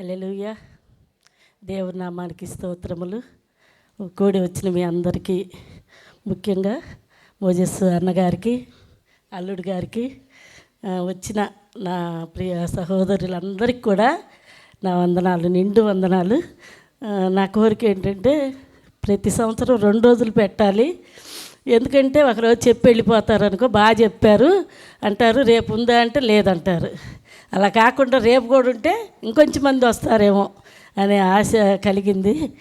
Hallelujah దేవుని నామానికి స్తోత్రములు. కూడి వచ్చిన మీ అందరికీ ముఖ్యంగా మోజస్ అన్నగారికి అల్లుడు గారికి వచ్చిన నా ప్రియ సహోదరులందరికీ కూడా నా వందనాలు నిండు వందనాలు. నా కోరిక ఏంటంటే ప్రతి సంవత్సరం రెండు రోజులు పెట్టాలి. ఎందుకంటే ఒకరోజు చెప్పి వెళ్ళిపోతారు అనుకో బాగా చెప్పారు. అంటారు రేపు ఉందా? అంటే లేదంటారు. అలా కాకుండా రేపు కూడా ఉంటే ఇంకొంచెం మంది వస్తారేమో అనే ఆశ కలిగింది.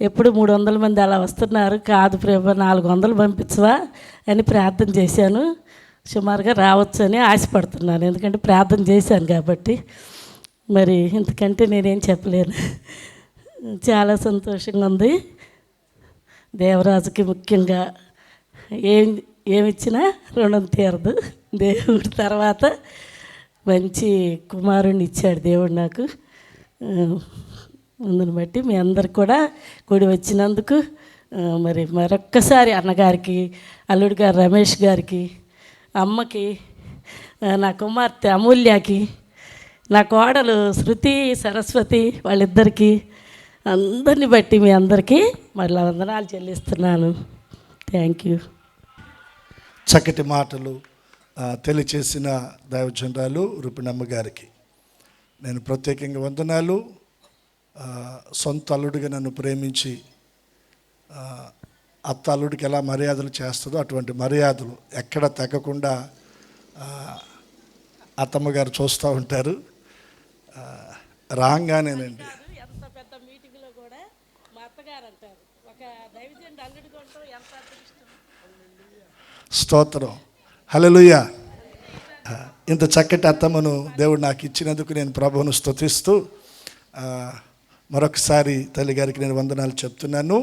ఎప్పుడు మూడు వందల మంది అలా వస్తున్నారు? కాదు ప్రేమ నాలుగు వందలు పంపించవా? అని ప్రార్థన చేశాను. సుమారుగా రావచ్చు అని ఆశపడుతున్నాను. ఎందుకంటే ప్రార్థన చేశాను కాబట్టి. మరి ఇంతకంటే నేనేం చెప్పలేను. చాలా సంతోషంగా ఉంది. దేవరాజుకి ముఖ్యంగా ఏం ఏమిచ్చినా రుణం తీరదు. దేవుడి తర్వాత మంచి కుమారుణ్ణి ఇచ్చాడు దేవుడు నాకు. అందుని బట్టి మీ అందరు కూడా కూడి వచ్చినందుకు మరి మరొక్కసారి అన్నగారికి అల్లుడు గారు రమేష్ గారికి అమ్మకి నా కుమార్తె అమూల్యకి నా కోడలు శృతి సరస్వతి వాళ్ళిద్దరికీ అందరిని బట్టి మీ అందరికీ మళ్ళీ వందనాలు చెల్లిస్తున్నాను. థ్యాంక్ యూ చక్కటి మాటలు తెలియచేసిన దైవజనరాలు రుపిణమ్మ గారికి. నేను ప్రత్యేకంగా వందనాలు. సొంత అల్లుడిగా నన్ను ప్రేమించి అత్త అల్లుడికి ఎలా మర్యాదలు చేస్తుందో అటువంటి మర్యాదలు ఎక్కడ తగ్గకుండా అత్తమ్మగారు అత్తమ్మ గారు చూస్తూ ఉంటారు. రాంగానేనండి రాగానేనండి. స్తోత్రం. హలోయ ఇంత చక్కటి అత్తమ్మను దేవుడు నాకు ఇచ్చినందుకు నేను ప్రభువును స్తుతిస్తూ మరొకసారి తల్లి గారికి నేను వందనాలు చెప్తున్నాను.